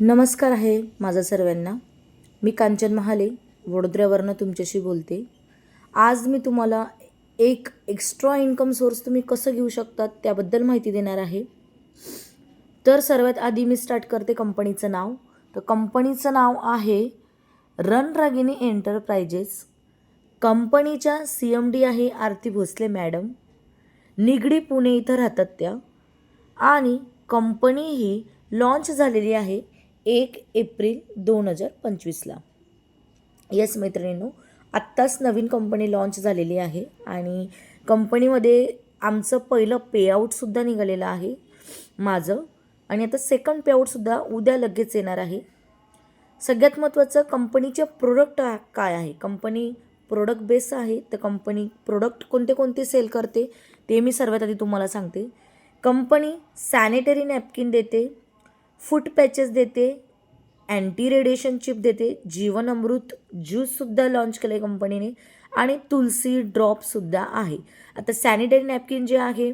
नमस्कार आहे माझा सर्वांना. मी कांचन महाले वडोदऱ्यावरनं तुमच्याशी बोलते. आज मी तुम्हाला एक एक्स्ट्रा इन्कम सोर्स तुम्ही कसं घेऊ शकतात त्याबद्दल माहिती देणार आहे. तर सर्वात आधी मी स्टार्ट करते कंपनीचं नाव. तर कंपनीचं नाव आहे रणरागिनी एंटरप्राइजेस कंपनीच्या सी एम डी आहे आरती भोसले मॅडम. निगडी पुणे इथं राहतात त्या. आणि कंपनी ही लॉन्च झालेली आहे एक एप्रिल दोन हजार पंचवीसला. येस मैत्रिणींनो आत्ताच नवीन कंपनी लॉन्च झालेली आहे आणि कंपनीमध्ये आमचं पहिलं पेआउटसुद्धा निघालेलं आहे माझं. आणि आता सेकंड पेआउटसुद्धा उद्या लगेच येणार आहे. सगळ्यात महत्त्वाचं कंपनीचे प्रोडक्ट काय आहे? कंपनी प्रोडक्ट बेस आहे तर कंपनी प्रोडक्ट कोणते कोणते सेल करते ते मी सर्वात आधी तुम्हाला सांगते. कंपनी सॅनिटरी नॅपकिन देते फूट पॅचेस देते अँटी रेडिएशन चिप देते जीवन अमृत ज्यूससुद्धा लॉन्च केलं आहे कंपनीने आणि तुलसी ड्रॉपसुद्धा आहे. आता सॅनिटरी नॅपकिन जे आहे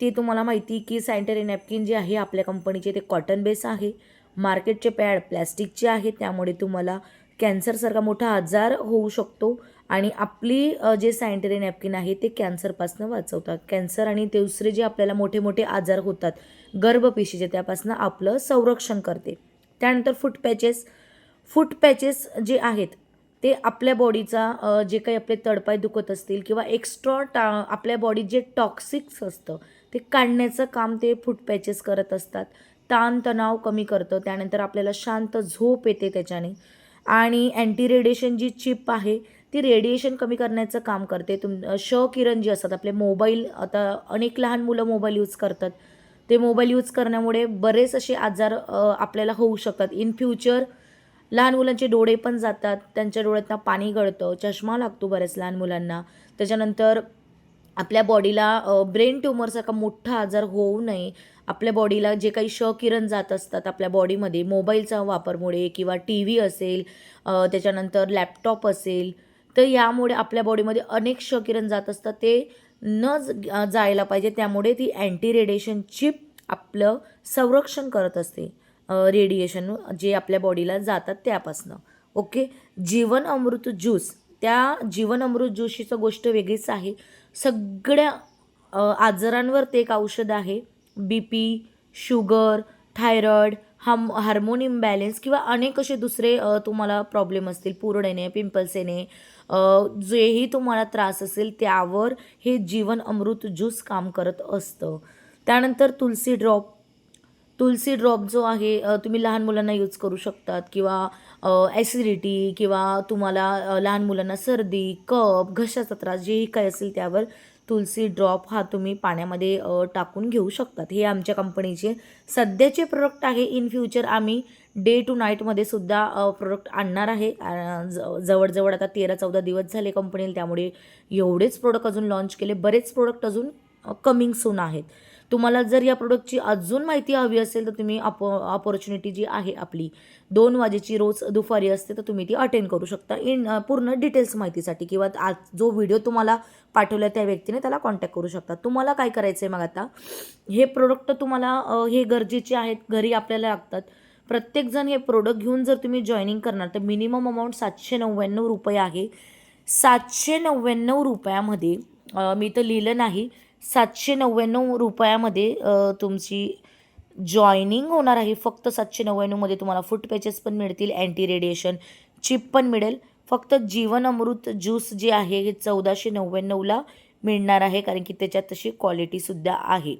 ते तुम्हाला माहिती की सॅनिटरी नॅपकिन जे आहे आपल्या कंपनीचे ते कॉटन बेस आहे. मार्केटचे पॅड प्लॅस्टिकचे आहे त्यामुळे तुम्हाला कॅन्सरसारखा मोठा आजार होऊ शकतो. आणि आपली जे सॅनिटरी नॅपकिन आहे ते कॅन्सरपासून वाचवतात. कॅन्सर आणि दुसरे जे आपल्याला मोठे मोठे आजार होतात गर्भपेशीचे त्यापासून आपलं संरक्षण करते. त्यानंतर फूट पॅचेस फूट पॅचेस जे आहेत ते आपल्या बॉडीचा जे काही आपले तडपाय दुखत असतील किंवा एक्स्ट्रा टा आपल्या बॉडीत जे टॉक्सिक्स असतं ते काढण्याचं काम ते फूट पॅचेस करत असतात. ताणतणाव कमी करतं त्यानंतर आपल्याला शांत झोप येते त्याच्याने. आणि अँटी रेडिएशन जी चिप आहे ती रेडिएशन कमी करण्याचं काम करते. तुम श किरण जी असतात आपले मोबाईल आता अनेक लहान मुलं मोबाईल यूज करतात. ते मोबाईल यूज करण्यामुळे बरेच असे आजार आपल्याला होऊ शकतात. इन फ्युचर लहान मुलांचे डोळे पण जातात. त्यांच्या डोळ्यातनं पाणी गळतं. चष्मा लागतो बऱ्याच लहान मुलांना. त्याच्यानंतर आपल्या बॉडीला ब्रेन ट्युमरसारखा मोठा आजार होऊ नये. आपल्या बॉडीला जे काही श किरण जात असतात आपल्या बॉडीमध्ये मोबाईलचा वापरमुळे किंवा टी व्ही असेल त्याच्यानंतर लॅपटॉप असेल तर यामुळे आपल्या बॉडीमध्ये अनेक क्षकिरण किरण जात असतात. ते न ज- जायला पाहिजे. त्यामुळे ती अँटी रेडिएशन चिप आपलं संरक्षण करत असते. रेडिएशन जे आपल्या बॉडीला जातात त्यापासनं. ओके जीवन अमृत ज्यूस त्या जीवन अमृत ज्यूसची गोष्ट वेगळीच आहे. सगळ्या आजारांवर ते एक औषध आहे. बी पी शुगर थायरॉईड हाम हार्मोन इम्बॅलेन्स किंवा अनेक असे दुसरे तुम्हाला प्रॉब्लेम असतील. पूर्ण येणे पिंपल्स येणे जेही तुम्हाला त्रास असेल त्यावर हे जीवन अमृत ज्यूस काम करत असतं. त्यानंतर तुलसी ड्रॉप. तुलसी ड्रॉप जो आहे तुम्ही लहान मुलांना यूज करू शकतात किंवा ॲसिडिटी किंवा तुम्हाला लहान मुलांना सर्दी कप घशाचा त्रास जेही काही असेल त्यावर तुलसी ड्रॉप हा तुम्ही पाण्यामध्ये टाकून घेऊ शकतात. हे आमच्या कंपनीचे सध्याचे प्रोडक्ट आहे. इन फ्युचर आम्ही डे टू नाईटमध्ये सुद्धा प्रोडक्ट आणणार आहे. ज- जवळजवळ आता तेरा चौदा दिवस झाले कंपनीला त्यामुळे एवढेच प्रोडक्ट अजून लॉन्च केले. बरेच प्रोडक्ट अजून कमिंग सून आहेत. तुम्हाला जर या प्रोडक्टची अजून माहिती हवी असेल तर तुम्ही अपॉ ऑपॉर्च्युनिटी जी आहे आपली दोन वाजेची रोज दुपारी असते तर तुम्ही ती अटेंड करू शकता. इन पूर्ण डिटेल्स माहितीसाठी किंवा आज जो व्हिडिओ तुम्हाला पाठवला त्या व्यक्तीने त्याला कॉन्टॅक्ट करू शकता. तुम्हाला काय करायचं आहे मग आता? हे प्रोडक्ट तुम्हाला हे गरजेचे आहेत घरी आपल्याला लागतात. प्रत्येकजण हे प्रोडक्ट घेऊन जर तुम्ही जॉईनिंग करणार तर मिनिमम अमाऊंट सातशे नव्याण्णव रुपये आहे. सातशे नव्याण्णव रुपयामध्ये मी तर लिहिलं नाही सातशे नव्याण्णव रुपयामध्ये तुमची जॉईनिंग होणार आहे. फक्त सातशे नव्याण्णवमध्ये तुम्हाला फूट पॅचेस पण मिळतील अँटी रेडिएशन चिप पण मिळेल. फक्त जीवन अमृत ज्यूस जे आहे हे चौदाशे नव्याण्णवला मिळणार आहे कारण की त्याच्यात तशी क्वालिटीसुद्धा आहे.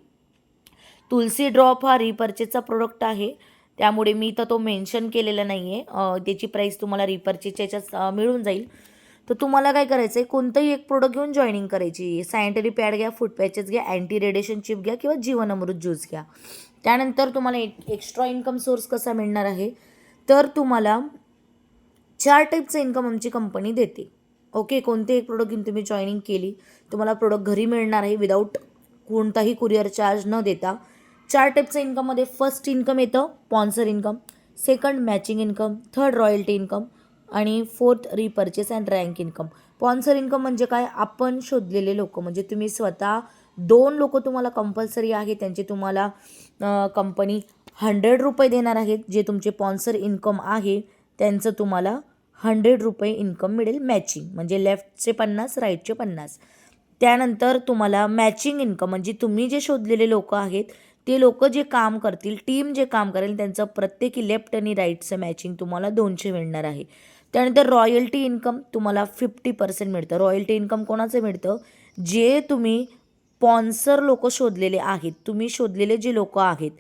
तुलसी ड्रॉप हा रिपर्चेसचा प्रोडक्ट आहे. त्यामुळे मी तर तो मेन्शन केलेला नाही आहे त्याची प्राईस तुम्हाला रिपर्चेसच्या याच्यात मिळून जाईल. तर तुम्हाला काय करायचं आहे कोणतंही एक प्रोडक्ट घेऊन जॉईनिंग करायची. सॅनिटरी पॅड घ्या फूड पॅचेस घ्या अँटी रेडिएशन चिप घ्या किंवा जीवन अमृत ज्यूस घ्या. त्यानंतर तुम्हाला एक एक्स्ट्रा इन्कम सोर्स कसा मिळणार आहे तर तुम्हाला चार टाईपचं इन्कम आमची कंपनी देते. ओके कोणते एक प्रोडक्ट घेऊन तुम्ही जॉईनिंग केली तुम्हाला प्रोडक्ट घरी मिळणार आहे विदाऊट कोणताही कुरिअर चार्ज न देता. चार टाईपचं इन्कममध्ये फर्स्ट इन्कम येतं sponsor income second matching income third royalty income आणि fourth repurchase and rank income sponsor income म्हणजे काय? आपण शोधलेले लोक. म्हणजे तुम्ही स्वतः दोन लोक तुम्हाला कंपल्सरी आहे त्यांची तुम्हाला कंपनी हंड्रेड रुपये देणार आहेत. जे तुमचे स्पॉन्सर इन्कम आहे त्यांचं तुम्हाला हंड्रेड रुपये इन्कम मिळेल मॅचिंग म्हणजे लेफ्टचे पन्नास राईटचे पन्नास. त्यानंतर तुम्हाला मॅचिंग इन्कम म्हणजे तुम्ही जे शोधलेले लोक आहेत ते लोक जे काम करतील टीम जे काम करेल त्यांचं प्रत्येकी लेफ्ट आणि राईटचं मॅचिंग तुम्हाला दोनशे मिळणार आहे. त्यानंतर रॉयल्टी इन्कम तुम्हाला फिफ्टी पर्सेंट मिळतं. रॉयल्टी इन्कम कोणाचं मिळतं? जे तुम्ही स्पॉन्सर लोक शोधलेले आहेत तुम्ही शोधलेले जे लोक आहेत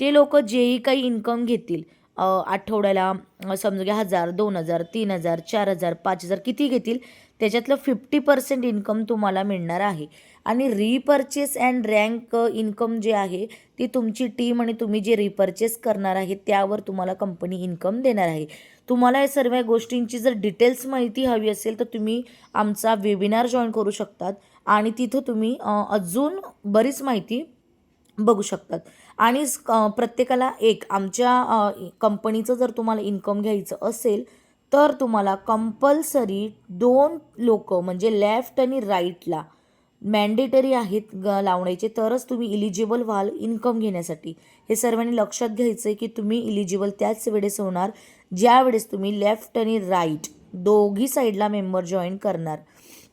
ते लोक जेही काही इन्कम घेतील आठवड्याला समजू समजा घ्या हजार दोन हजार तीन हजार चार हजार पाच हजार किती घेतील? त्याच्यातलं फिफ्टी पर्सेंट इन्कम तुम्हाला मिळणार आहे. आणि रिपर्चेस अँड रँक इन्कम जे आहे ती तुमची टीम आणि तुम्ही जे रिपर्चेस करणार आहे त्यावर तुम्हाला कंपनी इन्कम देणार आहे. तुम्हाला या सर्व गोष्टींची जर डिटेल्स माहिती हवी असेल तर तुम्ही आमचा वेबिनार जॉईन करू शकतात. आणि तिथं तुम्ही अजून बरीच माहिती बघू शकतात. आणि प्रत्येकाला एक आमच्या कंपनीचं जर तुम्हाला इन्कम घ्यायचं असेल तर तुम्हाला कंपल्सरी दोन लोक म्हणजे लेफ्ट आणि राईटला मॅन्डेटरी आहेत ग लावण्याचे तरच तुम्ही इलिजिबल व्हाल इन्कम घेण्यासाठी. हे सर्वांनी लक्षात घ्यायचं आहे की तुम्ही इलिजिबल त्याच वेळेस होणार ज्या वेळेस तुम्ही लेफ्ट आणि राईट दोघी साईडला मेंबर जॉईन करणार.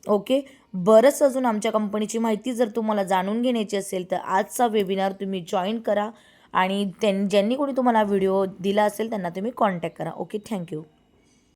ओके? बरंच अजून आमच्या कंपनीची माहिती जर तुम्हाला जाणून घेण्याची असेल तर आजचा वेबिनार तुम्ही जॉईन करा आणि त्यां ज्यांनी कोणी तुम्हाला व्हिडिओ दिला असेल त्यांना तुम्ही कॉन्टॅक्ट करा. ओके? थँक्यू